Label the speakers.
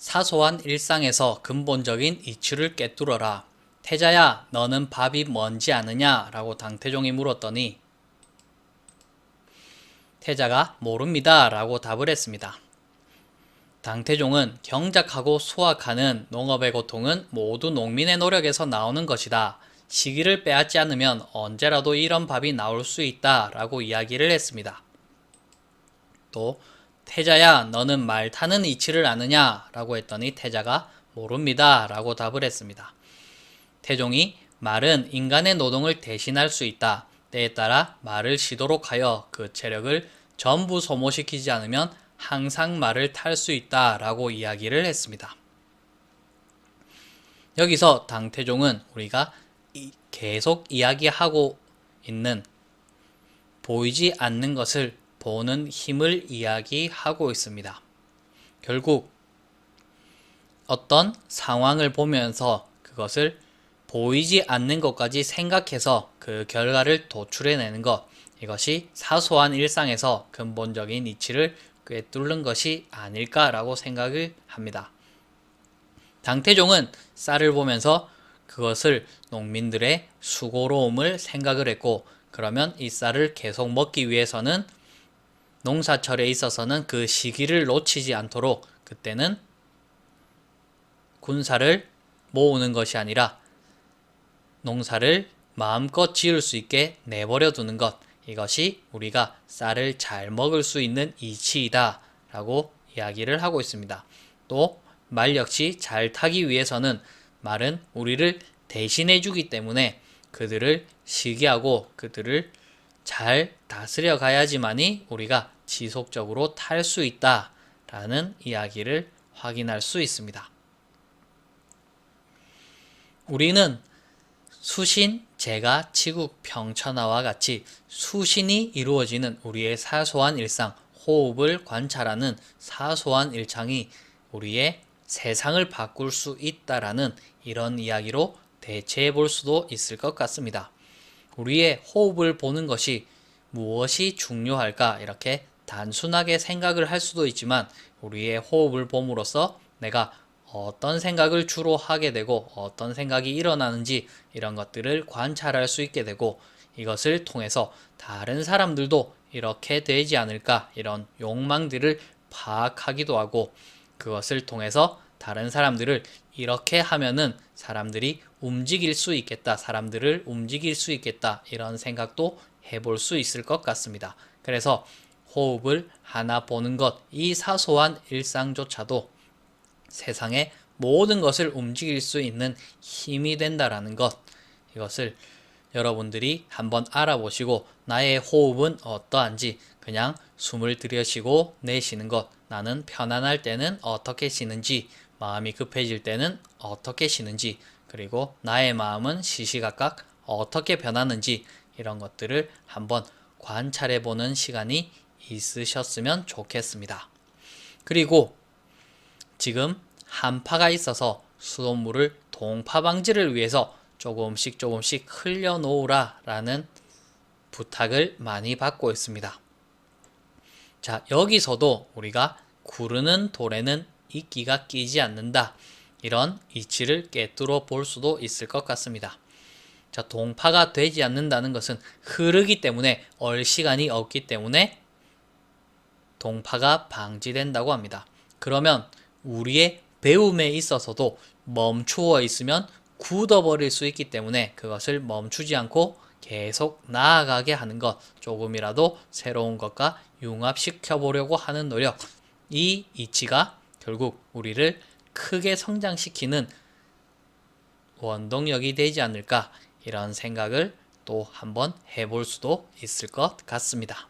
Speaker 1: 사소한 일상에서 근본적인 이치를 꿰뚫어라. 태자야, 너는 밥이 뭔지 아느냐? 라고 당태종이 물었더니 태자가 모릅니다. 라고 답을 했습니다. 당태종은 경작하고 수확하는 농업의 고통은 모두 농민의 노력에서 나오는 것이다. 시기를 빼앗지 않으면 언제라도 이런 밥이 나올 수 있다. 라고 이야기를 했습니다. 또 태자야 너는 말 타는 이치를 아느냐? 라고 했더니 태자가 모릅니다. 라고 답을 했습니다. 태종이 말은 인간의 노동을 대신할 수 있다. 때에 따라 말을 쉬도록 하여 그 체력을 전부 소모시키지 않으면 항상 말을 탈 수 있다. 라고 이야기를 했습니다. 여기서 당태종은 우리가 계속 이야기하고 있는 보이지 않는 것을 보는 힘을 이야기하고 있습니다. 결국 어떤 상황을 보면서 그것을 보이지 않는 것까지 생각해서 그 결과를 도출해내는 것, 이것이 사소한 일상에서 근본적인 이치를 꿰뚫는 것이 아닐까라고 생각을 합니다. 당태종은 쌀을 보면서 그것을 농민들의 수고로움을 생각을 했고, 그러면 이 쌀을 계속 먹기 위해서는 농사철에 있어서는 그 시기를 놓치지 않도록 그때는 군사를 모으는 것이 아니라 농사를 마음껏 지을 수 있게 내버려 두는 것. 이것이 우리가 쌀을 잘 먹을 수 있는 이치이다. 라고 이야기를 하고 있습니다. 또, 말 역시 잘 타기 위해서는 말은 우리를 대신해 주기 때문에 그들을 시기하고 그들을 잘 다스려 가야지만이 우리가 지속적으로 탈 수 있다. 라는 이야기를 확인할 수 있습니다. 우리는 수신, 제가, 치국, 평천하와 같이 수신이 이루어지는 우리의 사소한 일상, 호흡을 관찰하는 사소한 일창이 우리의 세상을 바꿀 수 있다라는 이런 이야기로 대체해 볼 수도 있을 것 같습니다. 우리의 호흡을 보는 것이 무엇이 중요할까? 이렇게 단순하게 생각을 할 수도 있지만 우리의 호흡을 봄으로써 내가 어떤 생각을 주로 하게 되고 어떤 생각이 일어나는지 이런 것들을 관찰할 수 있게 되고 이것을 통해서 다른 사람들도 이렇게 되지 않을까? 이런 욕망들을 파악하기도 하고 그것을 통해서 다른 사람들을 이렇게 하면은 사람들이 움직일 수 있겠다. 사람들을 움직일 수 있겠다. 이런 생각도 해볼 수 있을 것 같습니다. 그래서 호흡을 하나 보는 것, 이 사소한 일상조차도 세상의 모든 것을 움직일 수 있는 힘이 된다라는 것. 이것을 여러분들이 한번 알아보시고 나의 호흡은 어떠한지 그냥 숨을 들여쉬고 내쉬는 것. 나는 편안할 때는 어떻게 쉬는지, 마음이 급해질 때는 어떻게 쉬는지, 그리고 나의 마음은 시시각각 어떻게 변하는지 이런 것들을 한번 관찰해 보는 시간이 있으셨으면 좋겠습니다. 그리고 지금 한파가 있어서 수돗물을 동파 방지를 위해서 조금씩 조금씩 흘려 놓으라 라는 부탁을 많이 받고 있습니다. 자, 여기서도 우리가 구르는 돌에는 이끼가 끼지 않는다. 이런 이치를 꿰뚫어 볼 수도 있을 것 같습니다. 자, 동파가 되지 않는다는 것은 흐르기 때문에 얼 시간이 없기 때문에 동파가 방지된다고 합니다. 그러면 우리의 배움에 있어서도 멈추어 있으면 굳어버릴 수 있기 때문에 그것을 멈추지 않고 계속 나아가게 하는 것, 조금이라도 새로운 것과 융합시켜 보려고 하는 노력, 이 이치가 결국 우리를 크게 성장시키는 원동력이 되지 않을까 이런 생각을 또 한번 해볼 수도 있을 것 같습니다.